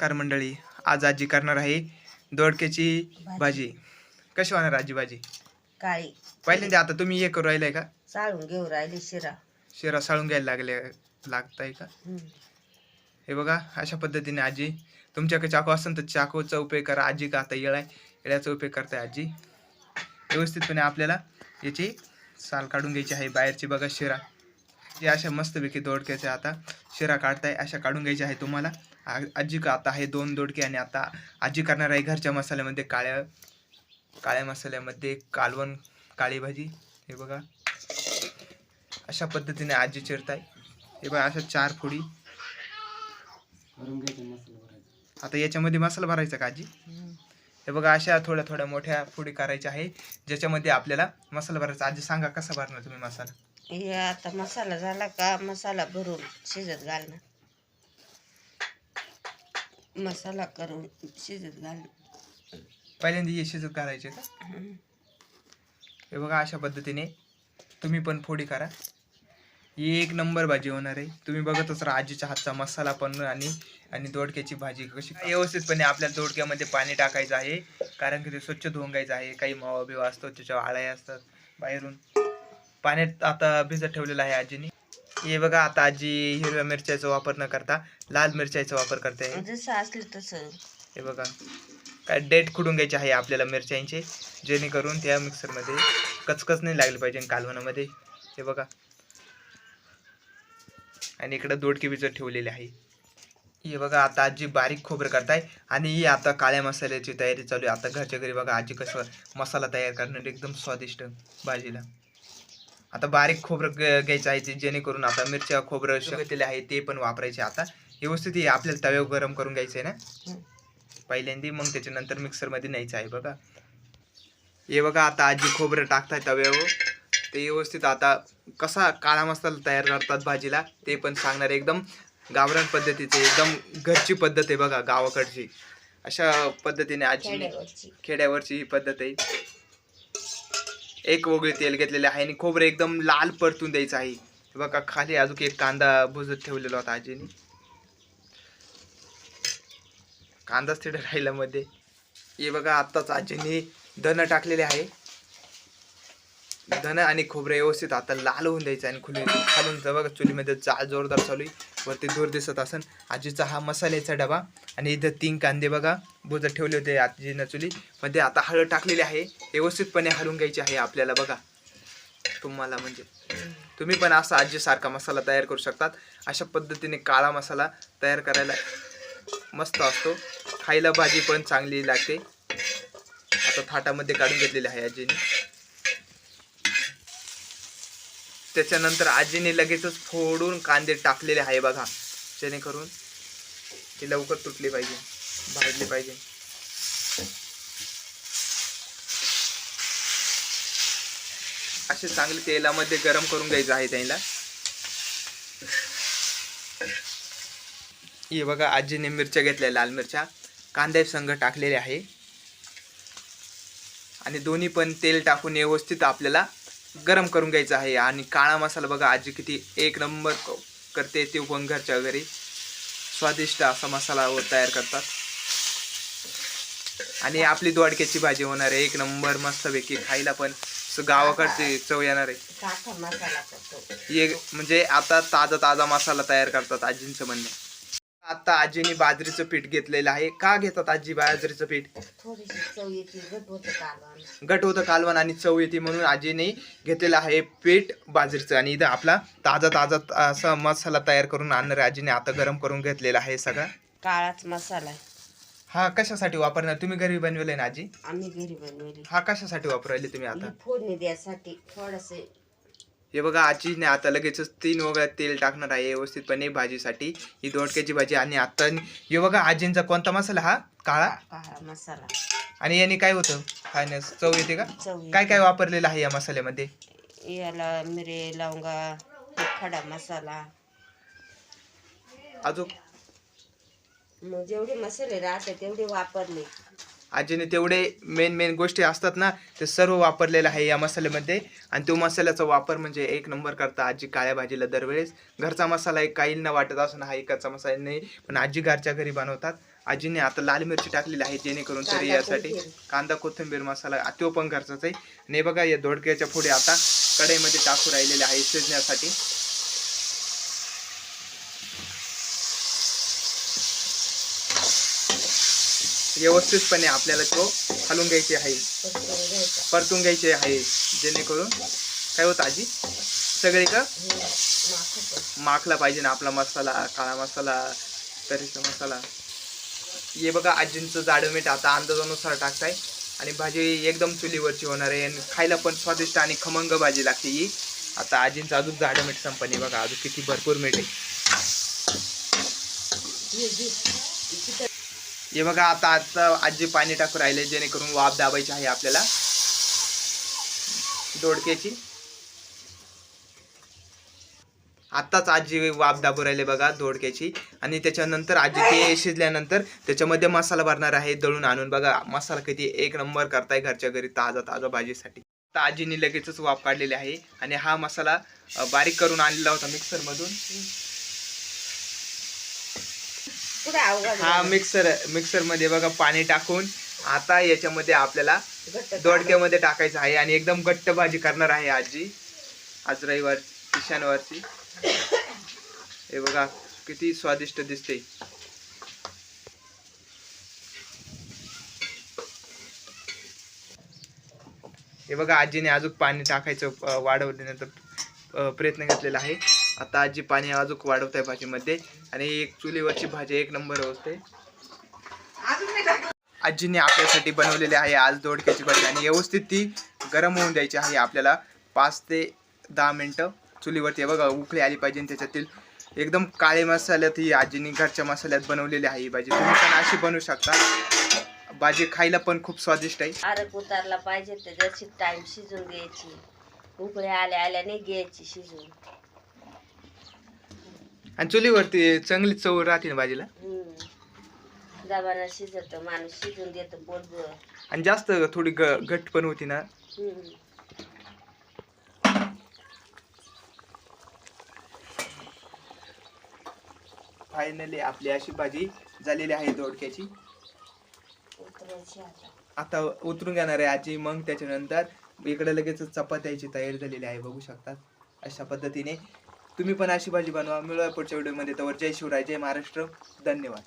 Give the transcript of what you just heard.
नमस्कार मंडळी. आज आजी करणार आहे दोडक्याची भाजी. कशी होणार आजी भाजी? काळी पहिल्यांदा आता तुम्ही हे करू राहिलाय का? चाळून घेऊ राहिली शिरा. शिरा साळून घ्यायला लागले लागताय का. हे बघा अशा पद्धतीने आजी तुमच्याकडे चाकू असेल तर चाकूचा उपयोग करा. आजी का आता येळाय? येळ्याचा उपयोग करताय आजी. व्यवस्थितपणे आपल्याला याची साल काढून घ्यायची आहे. बाहेरची बघा शिरा. जे अशा मस्तपैकी दोडक्याचे आता शिरा काढताय. अशा काढून घ्यायच्या आहे तुम्हाला. आजी का आता आहे दोन दोडके आणि आता आजी करणार आहे घरच्या मसाल्यामध्ये काळ्या काळ्या मसाल्यामध्ये कालवण काळी भाजी. हे बघा. अशा पद्धतीने आजी चिरताय. हे बघा अशा चार फोडी. आता याच्यामध्ये मसाला भरायचा का आजी? हे बघा अशा थोड्या थोड्या मोठ्या फोडी करायच्या आहे ज्याच्यामध्ये आपल्याला मसाला भरायचा. आजी सांगा कसा भरणार तुम्ही मसाला? हे आता मसाला झाला का? मसाला भरून शिजत घालणार. मसाला करून शिजत घाल पहिल्यांदा हे शिजत घालायचे का? हे बघा अशा पद्धतीने तुम्ही पण फोडी करा. ही एक नंबर भाजी होणार आहे. तुम्ही बघतच राहा आजीच्या हातचा मसाला पण आणि आणि दोडक्याची भाजी कशी व्यवस्थितपणे आपल्या दोडक्यामध्ये पाणी टाकायचं आहे. कारण की ते स्वच्छ धुवून घ्यायचं आहे. काही मावा बिवा असतो त्याच्यावर आळ्या असतात बाहेरून. पाण्यात आता भिजत ठेवलेलं आहे आजीने. हे बघा आता आजी हिरव्या मिरच्याचा वापर न करता लाल मिरच्याचा वापर करते. जसं असलं तसं. हे बघा काय डेट खुडून घ्यायचे आहे आपल्याला मिरच्यांचे? जेणेकरून त्या मिक्सरमध्ये कचकच नाही लागली पाहिजे कालवणामध्ये. हे बघा. आणि इकडं दोडके भिजत ठेवलेले आहे. हे बघा आता आजी बारीक खोबरं करताय आणि ही आता काळ्या मसाल्याची तयारी चालू आहे. आता घरच्या घरी बघा आजी कसं मसाला तयार करणार एकदम स्वादिष्ट भाजीला. आता बारीक खोबरं घ्यायचं आहे जेणेकरून आता मिरच्या खोबरं घेतलेले आहे ते पण वापरायचे आता. व्यवस्थित हे आपल्याला तव्यावर गरम करून घ्यायचं आहे ना. पहिल्यांदा मग त्याच्यानंतर मिक्सरमध्ये न्यायचं आहे बघा. हे बघा आता आजी खोबरं टाकताय तव्यावर. ते व्यवस्थित आता कसा काळा मसाला तयार करतात भाजीला ते पण सांगणार एकदम गावरान पद्धतीचे एकदम घरची पद्धत आहे बघा गावाकडची. अशा पद्धतीने आजी खेड्यावरची. खेड्यावरची ही पद्धत आहे. एक वगळे तेल घेतलेले आहे आणि खोबरं एकदम लाल परतून द्यायचं आहे. बघा खाली अजून एक कांदा भुजत ठेवलेला होता आजीने. कांदाच तिथे राहिला मध्ये. हे बघा आत्ताच आजीने धन टाकलेले आहे. धन आणि खोबरं व्यवस्थित आता लाल होऊन द्यायचं आणि खुली खालून बघा चुलीमध्ये जाळ जोरदार चालू आहे. वरती धूर दिसत असन. आजीचा हा मसाल्याचा डबा. आणि इथं तीन कांदे बघा. बुजत ठेवले होते आजीनं चुली. मध्ये आता हळद टाकलेली आहे. व्यवस्थितपणे हलवून घ्यायची आहे आपल्याला बघा. तुम्हाला म्हणजे. तुम्ही पण असा आजीसारखा मसाला तयार करू शकतात. अशा पद्धतीने काळा मसाला तयार करायला मस्त असतो. खायला भाजी पण चांगली लागते. आता थाटामध्ये काढून घेतलेली आहे आजीने. त्याच्यानंतर आजीने लगेचच फोडून कांदे टाकलेले आहे बघा. जेणेकरून ते लवकर तुटले पाहिजे भाजले पाहिजे. असे चांगले तेलामध्ये गरम करून घ्यायचं आहे त्याला. हे बघा आजीने मिरच्या घेतल्या लाल मिरच्या. कांद्या संघ टाकलेले आहे. आणि दोन्ही पण तेल टाकून व्यवस्थित आपल्याला गरम करून घ्यायचं आहे. आणि काळा मसाला बघा आजी किती एक नंबर करते ते पण घरच्या घरी. स्वादिष्ट असा मसाला व तयार करतात. आणि आपली दोडक्याची भाजी होणार आहे. एक नंबर मस्तपैकी खायला पण गावाकडची चव येणार आहे. म्हणजे आता ताजा ताजा मसाला तयार करतात आजींचं म्हणणं. आता आजीने बाजरीचं पीठ घेतलेलं आहे. का घेतात आजी बाजरीचं पीठ? घट होतं कालवण आणि चव येते म्हणून आजीने घेतलेलं आहे पीठ बाजरीचं. आणि इथं आपला ताजा ताजा असा मसाला तयार करून आणणार आजीने आता गरम करून घेतलेला आहे सगळा. काळाच मसाला. हा कशासाठी वापरणार? तुम्ही घरी बनवले ना आजी? आम्ही घरी बनवली हा कशासाठी वापरायले तुम्ही आता? फोडणी द्यासाठी थोडसे हे बघा आजीने आता लगेचच तीन वगळ्यात तेल टाकणार आहे व्यवस्थितपणे भाजीसाठी. ही दोडक्याची भाजी आणि आता हे बघा आजींचा कोणता मसाला हा? काळा? काळा मसाला. आणि याने काय होतं? खाण्यास चव येते का? चव येते. काय काय वापरलेलं आहे या मसाल्यामध्ये? याला मिरे लवंगा खडा मसाला. अजून? मग जेवढे मसाले राहते तेवढे वापरले. आजीने तेवढे मेन मेन गोष्टी असतात ना ते सर्व वापरलेलं आहे या मसाल्यामध्ये. आणि तो मसाल्याचा वापर म्हणजे एक नंबर करता आजी काळ्या भाजीला दरवेळेस. घरचा मसाला एक काहींना वाटत असं हा इकडचा मसाला नाही पण आजी घरच्या घरी बनवतात. आजीने आता लाल मिरची टाकलेली आहे जेणेकरून तरी यासाठी. कांदा कोथिंबीर मसाला तो पण घरचाच आहे. आणि हे बघा या दोडक्याच्या पुढे आता कढईमध्ये टाकू राहिलेले आहे शिजण्यासाठी. व्यवस्थितपणे आपल्याला तो हलवून घ्यायचे आहे. परतून घ्यायचे आहे. जेणेकरून काय होतं आजी? सगळे का? माखला पाहिजे ना आपला मसाला काळा मसाला तरीचा मसाला. हे बघा आजींचं जाडं मीठ आता अंदाजानुसार टाकताय. आणि भाजी एकदम चुलीवरची होणार आहे. आणि खायला पण स्वादिष्ट आणि खमंग भाजी लागते ही. आता आजींचं अजून जाडं मीठ संपणे बघा. अजून किती भरपूर मीठ आहे. हे बघा आता आता आजी पाणी टाकू राहिले जेणेकरून वाफ दाबायची आहे आपल्याला. दोडक्याची. आत्ताच आजी वाफ दाबू राहिले बघा दोडक्याची. आणि त्याच्यानंतर आजी ते शिजल्यानंतर त्याच्यामध्ये मसाला भरणार आहे दळून आणून. बघा मसाला किती एक नंबर करताय घरच्या घरी ताजा ताजा भाजीसाठी. आता आजीने लगेचच वाफ काढलेली आहे. आणि हा मसाला बारीक करून आणलेला होता मिक्सर मधून. हा. मिक्सर मिक्सरमध्ये बघा पाणी टाकून आता याच्यामध्ये आपल्याला दोडक्यामध्ये टाकायचं. आहे आणि एकदम घट्ट भाजी करणार आहे आजी. आज रविवार शनिवारची हे बघा किती स्वादिष्ट दिसते. हे बघा आजीने अजून पाणी टाकायचं अ, प्रयत्न घेतलेला आहे. आता आजी पाणी अजून वाढवत आहे भाजीमध्ये. आणि एक चुलीवरची भाजी एक नंबर होते. आजीने आपल्यासाठी बनवलेली आहे आज दोडक्याची भाजी. आणि व्यवस्थित ती गरम होऊन द्यायची आहे आपल्याला. पाच ते दहा मिनटं चुलीवरती. बघा उकळी आली पाहिजे आणि त्याच्यातील एकदम काळे मसाल्यात ही आजीने घरच्या मसाल्यात बनवलेली आहे ही भाजी. तुम्ही पण अशी बनवू शकता. भाजी खायला पण खूप स्वादिष्ट आहे. आरक उतारला पाहिजे तर टाइम शिजून घ्यायची. उकळे आल्या आल्याने घ्यायची शिजून. आणि चुलीवरती चांगली चव राहते ना भाजीला? माणूस शिजून देत आणि जास्त थोडी ग घट पण होती ना. फायनली आपली अशी भाजी झालेली आहे दोडक्याची. आता. उतरून घेणार आहे आजी मग त्याच्यानंतर इकडे लगेच चपात्याची तयारी झालेली आहे बघू शकतात अशा पद्धतीने तुम्ही पण अशी भाजी बनवा. मिळवा पुढच्या व्हिडिओमध्ये. तर जय शिवराय जय महाराष्ट्र. धन्यवाद.